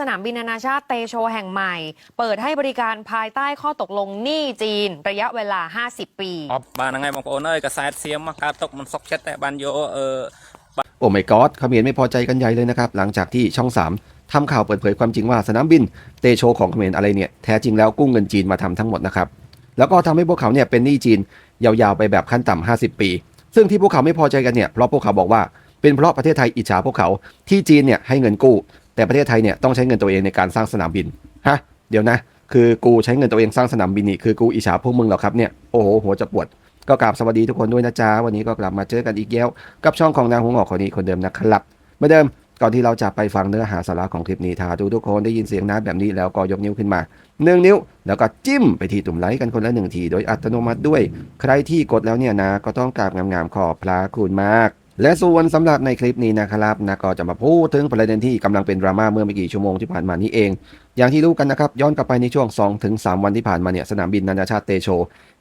สนามบินนานาชาติเตโชแห่งใหม่ เปิดให้บริการภายใต้ข้อตกลงหนี้จีน ระยะเวลา 50 ปีอ๋อบ้านังไงบางคนเอ้ยกระสายเสียมมากาตกมันซกเช็ดแต่บันโยเออโอ้ไม่กอดเขมรไม่พอใจกันใหญ่เลยนะครับ หลังจากที่ช่อง 3ทำข่าวเปิดเผยความจริงว่าสนามบินเตโชของเขมรอะไรเนี่ย แท้จริงแล้วกู้เงินจีนมาทำทั้งหมดนะครับ แล้วก็ทำให้พวกเขาเนี่ยเป็นหนี้จีนยาวๆไปแบบขั้นต่ำ 50 ปี ซึ่งที่พวกเขาไม่พอใจกันเนี่ยเพราะพวกเขาบอกว่าเป็นเพราะประเทศไทยอิจฉาพวกเขาที่จีนเนี่ยให้เงินกู้ แต่ประเทศไทยเนี่ยต้องใช้เงินตัวเองในการสร้างสนามบินฮะเดี๋ยวนะ คือกูใช้เงินตัวเองสร้างสนามบินนี่คือกูอิจฉาพวกมึงหรอครับเนี่ยโอ้โหหัวจะปวดก็กราบสวัสดีทุกคนด้วยนะจ๊ะวันนี้ก็กลับมาเจอกันอีกแล้วกับช่องของนางหงออกคนนี้คนเดิมนะครับเหมือนเดิมก่อนที่เราจะไปฟังเนื้อหาสาระของคลิปนี้ถ้าทุกทุกคนได้ยินเสียงน้าแบบนี้แล้วก็ยกนิ้วขึ้นมาหนึ่งนิ้ว แล้วก็จิ้มไปที่ตุ่มไลค์กันคนละหนึ่งทีโดยอัตโนมัติด้วย ใครที่กดแล้วเนี่ยนะก็ต้องกราบงามๆขอบพระคุณมาก และส่วนสำหรับในคลิปนี้นะครับนะก็จะมาพูดถึงประเด็นที่กำลังเป็นดราม่าเมื่อไม่กี่ชั่วโมงที่ผ่านมานี้เอง อย่างที่รู้กันนะครับ ย้อนกลับไปในช่วง 2-3 วันที่ผ่านมาเนี่ยสนามบินนานาชาติเตโช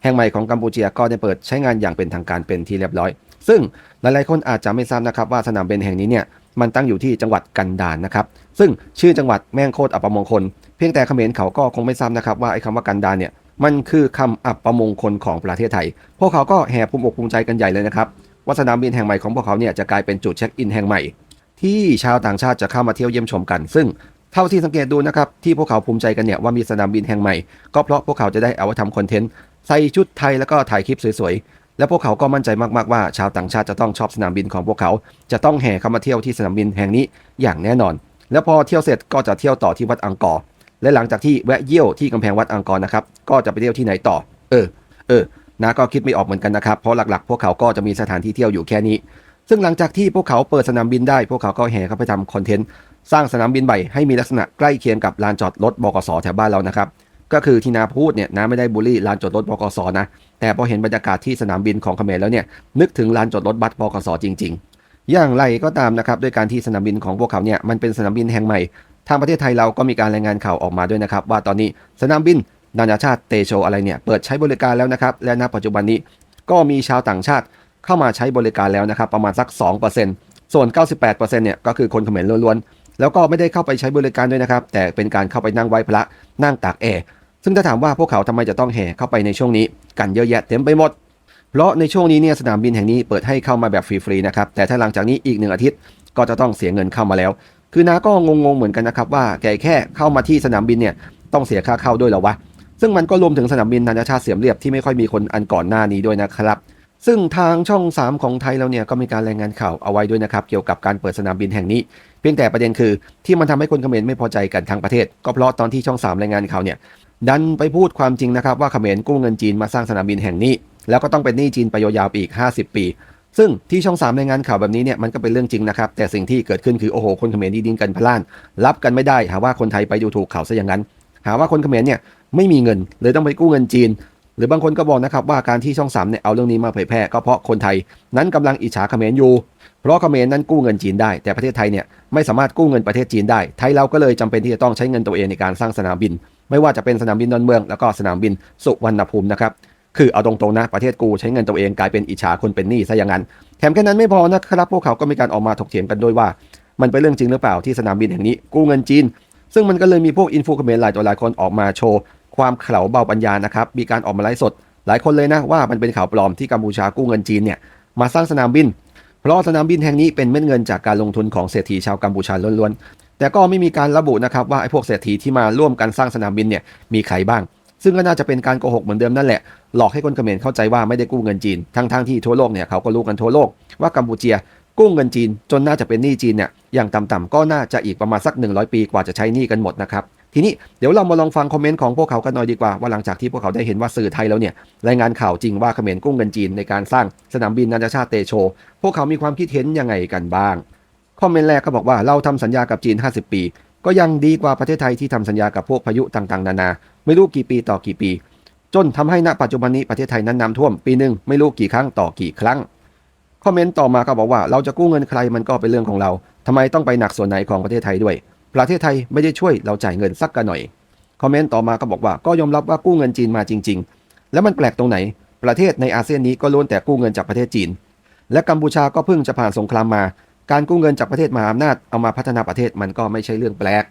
แห่งใหม่ของกัมพูชีก็ได้เปิดใช้งานอย่างเป็นทางการเป็นที่เรียบร้อย ซึ่งหลายๆคนอาจจะไม่ทราบนะครับว่าสนามบินแห่งนี้เนี่ยมันตั้งอยู่ที่จังหวัดกันดารนะครับ ซึ่งชื่อจังหวัดแม่งโคตรอัปมงคล เพียงแต่เขมรเขาก็คงไม่ทราบนะครับว่าไอ้คำว่ากันดารเนี่ยมันคือคำอัปมงคลของประเทศไทย พวกเขาก็แห่ภูมิอกภูมิใจกันใหญ่เลยนะครับ ว่าสนามบินแห่งใหม่ของพวกเขาเนี่ยจะกลายเป็นจุดเช็คอินแห่งใหม่ ที่ชาวต่างชาติจะเข้ามาเที่ยวเยี่ยมชมกัน ซึ่งเท่าที่สังเกตดูนะครับที่พวกเขาภูมิใจกันเนี่ยว่ามีสนามบินแห่งใหม่ ก็เพราะพวกเขาจะได้เอาไว้ทำคอนเทนต์ใส่ชุดไทยแล้วก็ถ่ายคลิปสวยๆ และพวกเขาก็มั่นใจมากๆว่า ชาวต่างชาติจะต้องชอบสนามบินของพวกเขา จะต้องแห่เข้ามาเที่ยวที่สนามบินแห่งนี้อย่างแน่นอน แล้วพอเที่ยวเสร็จก็จะเที่ยวต่อที่วัดอังกอร์และหลังจากที่แวะเยี่ยวที่กำแพงวัดอังกอร์นะครับก็จะไปเที่ยวที่ไหนต่อ เออ เออ นาก็คิดไม่ออกเหมือนกันนะครับเพราะหลักๆ พวกเขาก็จะมีสถานที่เที่ยวอยู่แค่นี้ ซึ่งหลังจากที่พวกเขาเปิดสนามบินได้ พวกเขาก็แห่เข้าไปทำคอนเทนต์สร้างสนามบินใหม่ให้มีลักษณะใกล้เคียงกับลานจอดรถบกสแถวบ้านเรานะครับก็คือที่นาพูดเนี่ยนาไม่ได้บูลลี่ลานจอดรถบกสนะแต่พอเห็นบรรยากาศที่สนามบินของเขมรแล้วเนี่ยนึกถึงลานจอดรถบัสบกสจริง ๆ อย่างไรก็ตามนะครับด้วยการที่สนามบินของพวกเขาเนี่ยมันเป็นสนามบินแห่งใหม่ทางประเทศไทยเราก็มีการรายงานข่าวออกมาด้วยนะครับว่าตอนนี้สนามบิน นานาชาติเตโชอะไรเนี่ยเปิดใช้บริการแล้วนะครับ และณปัจจุบันนี้ก็มีชาวต่างชาติเข้ามาใช้บริการแล้วนะครับ ประมาณสัก 2%ส่วน 98%เนี่ยก็คือคนเขมรล้วนๆ แล้วก็ไม่ได้เข้าไปใช้บริการด้วยนะครับ แต่เป็นการเข้าไปนั่งไหว้พระนั่งตากแอร์ซึ่งถ้าถามว่าพวกเขาทำไมจะต้องแห่เข้าไปในช่วงนี้ กันเยอะแยะเต็มไปหมด เพราะในช่วงนี้เนี่ยสนามบินแห่งนี้เปิดให้เข้ามาแบบฟรีๆนะครับแต่ถ้าหลังจากนี้อีกหนึ่งอาทิตย์ก็จะต้องเสียเงินเข้ามาแล้ว คือนาก็งงๆเหมือนกันนะครับว่าแกแค่เข้ามาที่สนามบินเนี่ยต้องเสียค่าเข้าด้วยหรอวะ ซึ่งมันก็รวมถึงสนามบินนานาชาติเสียมเรียบที่ไม่ค่อยมีคนอันก่อนหน้านี้ด้วยนะครับซึ่งทางช่อง 3 ของไทยเราเนี่ยก็มีการรายงานข่าวเอาไว้ด้วยนะครับ เกี่ยวกับการเปิดสนามบินแห่งนี้ เพียงแต่ประเด็นคือที่มันทำให้คนเขมรไม่พอใจกันทั้งประเทศ ก็เพราะตอนที่ช่อง 3 รายงานข่าวเนี่ยดันไปพูดความจริงนะครับว่าเขมรกู้เงินจีนมาสร้างสนามบินแห่งนี้ แล้วก็ต้องเป็นหนี้จีนไปยาวๆอีก 50 ปี ซึ่งที่ช่อง 3 รายงานข่าวแบบนี้เนี่ยมันก็เป็นเรื่องจริงนะครับแต่สิ่งที่เกิดขึ้นคือโอ้โหคนเขมรดีดินกันพล่าน รับกันไม่ได้หาว่าคนไทยไปดูถูกเขาซะอย่างนั้นหาว่าคนเขมรเนี่ย ไม่มีเงินเลยต้องไปกู้เงินจีน หรือบางคนก็บอกนะครับว่าการที่ช่องสามเนี่ยเอาเรื่องนี้มาเผยแพร่ก็เพราะคนไทย นั้นกำลังอิจฉาเขมรอยู่ เพราะเขมรนั้นกู้เงินจีนได้ แต่ประเทศไทยเนี่ยไม่สามารถกู้เงินประเทศจีนได้ ไทยเราก็เลยจำเป็นที่จะต้องใช้เงินตัวเองในการสร้างสนามบิน ไม่ว่าจะเป็นสนามบินดอนเมืองแล้วก็สนามบินสุวรรณภูมินะครับคือเอาตรงๆนะประเทศกูใช้เงินตัวเองกลายเป็นอิจฉาคนเป็นหนี้ซะอย่างนั้นแถมแค่นั้นไม่พอนะครับพวกเขาก็มีการออกมาถกเถียงกันด้วยว่า มันเป็นเรื่องจริงหรือเปล่าที่สนามบินแห่งนี้กู้เงินจีน ซึ่งมันก็เลยมีพวกอินฟูเขมรหลายตัวหลายคนออกมาโชว์ ความเขลาเบาปัญญานะครับ มีการออกมาไลฟ์สด หลายคนเลยนะว่ามันเป็นข่าวปลอมที่กัมพูชากู้เงินจีนเนี่ยมาสร้างสนามบิน เพราะสนามบินแห่งนี้เป็นเม็ดเงินจากการลงทุนของเศรษฐีชาวกัมพูชาล้วนๆ แต่ก็ไม่มีการระบุนะครับว่าไอ้พวกเศรษฐีที่มาร่วมกันสร้างสนามบินเนี่ยมีใครบ้าง ซึ่งก็น่าจะเป็นการโกหกเหมือนเดิมนั่นแหละ หลอกให้คนเขมรเข้าใจว่าไม่ได้กู้เงินจีน ทั้งๆที่ทั่วโลกเนี่ยเขาก็รู้กันทั่วโลกว่ากัมพูเชียกู้เงินจีนจนน่าจะเป็นหนี้จีนเนี่ยอย่างต่ำๆก็น่าจะอีกประมาณสัก 100 ปีกว่าจะใช้หนี้กันหมดนะครับ ทีนี้เดี๋ยวเรามาลองฟังคอมเมนต์ของพวกเขากันหน่อยดีกว่าว่าหลังจากที่พวกเขาได้เห็นว่าสื่อไทยแล้วเนี่ยรายงานข่าวจริงว่าเขมรกู้เงินจีนในการสร้างสนามบินนานาชาติเตโช พวกเขามีความคิดเห็นยังไงกันบ้างคอมเมนต์แรกก็บอกว่าเราทำสัญญากับจีน 50 ปี ก็ยังดีกว่าประเทศไทยที่ทำสัญญากับพวกพายุต่างๆ นานา ไม่รู้กี่ปีต่อกี่ปี จนทำให้ณปัจจุบันนี้ประเทศไทยนั้นน้ำท่วมปีหนึ่งไม่รู้กี่ครั้งต่อกี่ครั้งคอมเมนต์ต่อมาก็บอกว่าเราจะกู้เงินใครมันก็เป็นเรื่องของเราทำไมต้องไปหนักส่วนไหนของประเทศไทยด้วย ประเทศไทยไม่ได้ช่วยเราจ่ายเงินสักกันหน่อย คอมเมนต์ต่อมาก็บอกว่าก็ยอมรับว่ากู้เงินจีนมาจริง ๆ แล้วมันแปลกตรงไหน ประเทศในอาเซียนนี้ก็ล้วนแต่กู้เงินจากประเทศจีน และกัมพูชาก็เพิ่งจะผ่านสงครามมา การกู้เงินจากประเทศมหาอำนาจเอามาพัฒนาประเทศมันก็ไม่ใช่เรื่องแปลก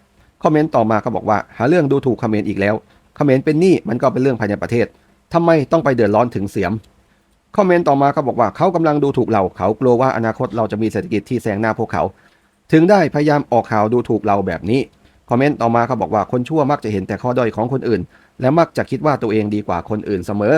คอมเมนต์ต่อมาก็บอกว่าหาเรื่องดูถูกเขมรอีกแล้วเขมรเป็นหนี้มันก็เป็นเรื่องภายในประเทศทำไมต้องไปเดือดร้อนถึงเสียมคอมเมนต์ต่อมาก็บอกว่าเขากำลังดูถูกเราเขากลัวว่าอนาคตเราจะมีเศรษฐกิจที่แซงหน้าพวกเขา ถึงได้พยายามออกข่าวดูถูกเราแบบนี้ คอมเมนต์ต่อมาก็บอกว่าคนชั่วมักจะเห็นแต่ข้อด้อยของคนอื่น และมักจะคิดว่าตัวเองดีกว่าคนอื่นเสมอ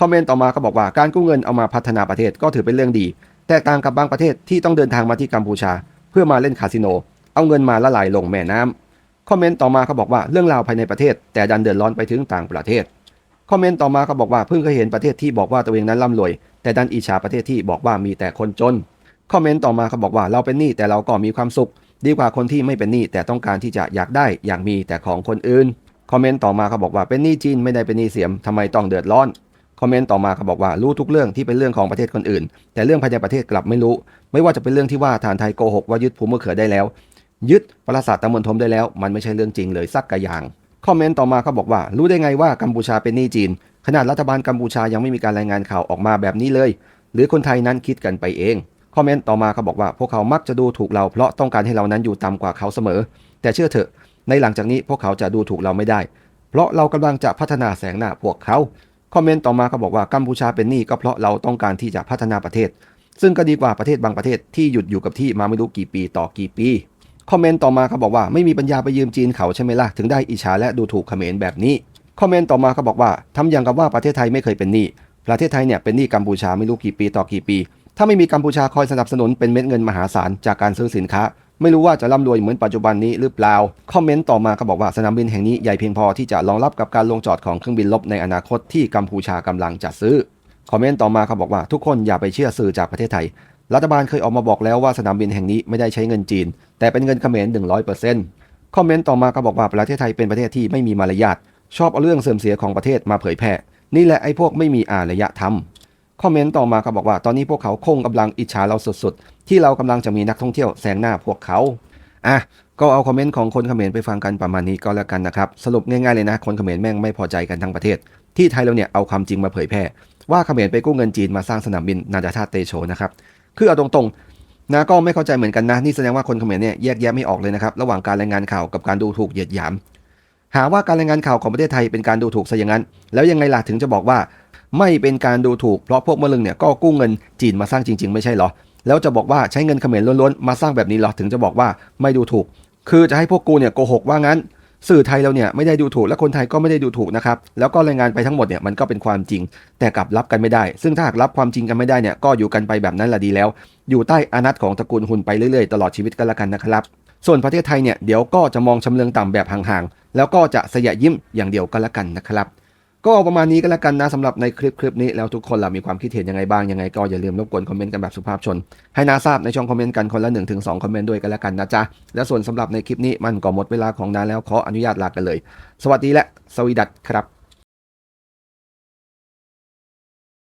คอมเมนต์ต่อมาก็บอกว่าการกู้เงินเอามาพัฒนาประเทศก็ถือเป็นเรื่องดี แตกต่างกับบางประเทศที่ต้องเดินทางมาที่กัมพูชา เพื่อมาเล่นคาสิโน เอาเงินมาละลายลงแม่น้ำคอมเมนต์ต่อมาเขาบอกว่าเรื่องราวภายในประเทศ แต่ดันเดือดร้อนไปถึงต่างประเทศ คอมเมนต์ต่อมาเขาบอกว่าเพิ่งเคยเห็นประเทศที่บอกว่าตัวเองนั้นร่ำรวย แต่ดันอิจฉาประเทศที่บอกว่ามีแต่คนจน คอมเมนต์ต่อมาเขาบอกว่าเราเป็นหนี้แต่เราก็มีความสุข ดีกว่าคนที่ไม่เป็นหนี้แต่ต้องการที่จะอยากได้อยากมีแต่ของคนอื่นคอมเมนต์ต่อมาเขาบอกว่าเป็นหนี้จีนไม่ได้เป็นหนี้เสียมทำไมต้องเดือดร้อนคอมเมนต์ต่อมาเขาบอกว่ารู้ทุกเรื่องที่เป็นเรื่องของประเทศคนอื่น แต่เรื่องภายในประเทศกลับไม่รู้ ไม่ว่าจะเป็นเรื่องที่ว่าฐานไทยโกหกว่ายึดภูมิเขือได้แล้ว ยึดปราสาทตะมณฑมได้แล้ว มันไม่ใช่เรื่องจริงเลยสักกระอย่างคอมเมนต์ต่อมาเขาบอกว่า รู้ได้ไงว่ากัมพูชาเป็นหนี้จีน ขนาดรัฐบาลกัมพูชายังไม่มีการรายงานข่าวออกมาแบบนี้เลย หรือคนไทยนั้นคิดกันไปเอง คอมเมนต์ต่อมาเขาบอกว่าพวกเขามักจะดูถูกเราเพราะต้องการให้เรานั้นอยู่ต่ำกว่าเขาเสมอ แต่เชื่อเถอะ ในหลังจากนี้พวกเขาจะดูถูกเราไม่ได้ เพราะเรากำลังจะพัฒนาแสงหน้าพวกเขาคอมเมนต์ต่อมาเขาบอกว่ากัมพูชาเป็นหนี้ก็เพราะเราต้องการที่จะพัฒนาประเทศ ซึ่งก็ดีกว่าประเทศบางประเทศที่หยุดอยู่กับที่มาไม่รู้กี่ปีต่อกี่ปีคอมเมนต์ต่อมาเขาบอกว่าไม่มีปัญญาไปยืมจีนเขาใช่ไหมล่ะถึงได้อิจฉาและดูถูกเขมรแบบนี้คอมเมนต์ต่อมาเขาบอกว่าทำอย่างกับว่าประเทศไทยไม่เคยเป็นหนี้ประเทศไทยเนี่ยเป็นหนี้กัมพูชาไม่รู้กี่ปีต่อกี่ปี ถ้าไม่มีกัมพูชาคอยสนับสนุนเป็นเม็ดเงินมหาศาลจากการซื้อสินค้า ไม่รู้ว่าจะร่ำรวยเหมือนปัจจุบันนี้หรือเปล่า คอมเมนต์ต่อมาเขาบอกว่าสนามบินแห่งนี้ใหญ่เพียงพอที่จะรองรับกับการลงจอดของเครื่องบินลบในอนาคตที่กัมพูชากำลังจะซื้อ คอมเมนต์ต่อมาเขาบอกว่าทุกคนอย่าไปเชื่อสื่อจากประเทศไทย รัฐบาลเคยออกมาบอกแล้วว่าสนามบินแห่งนี้ไม่ได้ใช้เงินจีน แต่เป็นเงินเขมร100%คอมเมนต์ต่อมาก็บอกว่าประเทศไทยเป็นประเทศที่ไม่มีมารยาทชอบเอาเรื่องเสื่อมเสียของประเทศมาเผยแพร่นี่แหละไอ้พวกไม่มีอารยธรรม คอมเมนต์ต่อมาเขาบอกว่าตอนนี้พวกเขาคงกำลังอิจฉาเราสุดๆ ที่เรากำลังจะมีนักท่องเที่ยวแซงหน้าพวกเขาอะก็เอาคอมเมนต์ของคนเขมรไปฟังกันประมาณนี้ก็แล้วกันนะครับ สรุปง่ายๆเลยนะ คนเขมรแม่งไม่พอใจกันทั้งประเทศ ที่ไทยเราเนี่ยเอาความจริงมาเผยแพร่ ว่าเขมรไปกู้เงินจีนมาสร้างสนามบินนานาชาติเตโชนะครับคือเอาตรงๆนะก็ไม่เข้าใจเหมือนกันนะนี่แสดงว่าคนเขมรเนี่ยแยกแยะไม่ออกเลยนะครับระหว่างการรายงานข่าวกับการดูถูกเหยียดหยาม หาว่าการรายงานข่าวของประเทศไทยเป็นการดูถูกซะอย่างนั้น แล้วยังไงล่ะถึงจะบอกว่า ไม่เป็นการดูถูกเพราะพวกมะลึงเนี่ยก็กู้เงินจีนมาสร้างจริง ๆ ไม่ใช่เหรอ แล้วจะบอกว่าใช้เงินเขมรล้วนๆมาสร้างแบบนี้เหรอถึงจะบอกว่าไม่ดูถูก คือจะให้พวกกูเนี่ยโกหกว่างั้น สื่อไทยเราเนี่ยไม่ได้ดูถูกและคนไทยก็ไม่ได้ดูถูกนะครับแล้วก็รายงานไปทั้งหมดเนี่ยมันก็เป็นความจริง แต่กลับรับกันไม่ได้ ซึ่งถ้าหากรับความจริงกันไม่ได้เนี่ยก็อยู่กันไปแบบนั้นแหละดีแล้ว อยู่ใต้อานัตของตระกูลหุนไปเรื่อยๆตลอดชีวิตกันละกันนะครับส่วนประเทศไทยเนี่ยเดี๋ยวก็จะมองชำเลืองต่ำแบบห่างๆ แล้วก็จะสยะยิ้มอย่างเดียวกันละกันนะครับ ก็ประมาณนี้ก็แล้วกันนะสำหรับในคลิปคลิปนี้แล้วทุกคนล่ะมีความคิดเห็นยังไงบ้างยังไงก็อย่าลืมรบกวนคอมเมนต์กันแบบสุภาพชน ให้นาทราบในช่องคอมเมนต์กันคนละ1นถึงสคอมเมนต์ด้วยกันแล้วกันนะจ๊ะและส่วนสำหรับในคลิปนี้มันก็หมดเวลาของนาแล้วขออนุญาตลากันเลย สวัสดีและสวีดัตครับ